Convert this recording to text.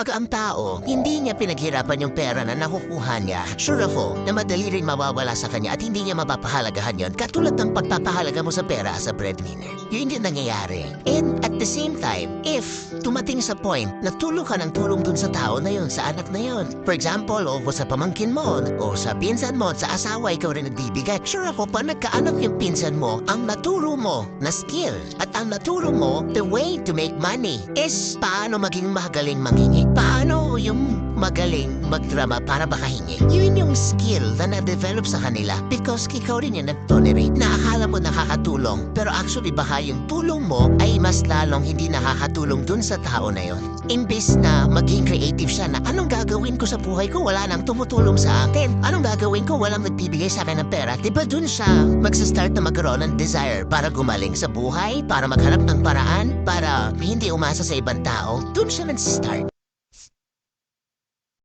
Pag ang tao, hindi niya pinaghirapan yung pera na nakukuha niya, sure ako na madali rin mawawala sa kanya at hindi niya mapapahalagahan yon katulad ng pagpapahalaga mo sa pera as a breadwinner. Yun yung nangyayari. And the same time, if tumating sa point na tulong ka ng tulong dun sa tao na yun, sa anak na yun. For example, o sa pamangkin mo, o sa pinsan mo, sa asawa, ikaw rin nagbibigay. Sure ako, pa nagkaanak yung pinsan mo, ang naturo mo na skill at ang naturo mo, the way to make money is paano maging magaling mangingi. Paano yung magaling magdrama para makahingi. Yun yung skill na na-develop sa kanila because ikaw rin yung nag-tolerate na akala mo nakakatulong pero actually baka yung tulong mo ay mas lalong hindi nakakatulong dun sa tao na yon. Imbis na maging creative siya na anong gagawin ko sa buhay ko wala nang tumutulong sa akin. Anong gagawin ko walang nagbibigay sa akin ng pera. Diba dun siya magsastart na magkaroon ng desire para gumaling sa buhay, para maghanap ng paraan, para hindi umasa sa ibang tao. Dun siya nag-start.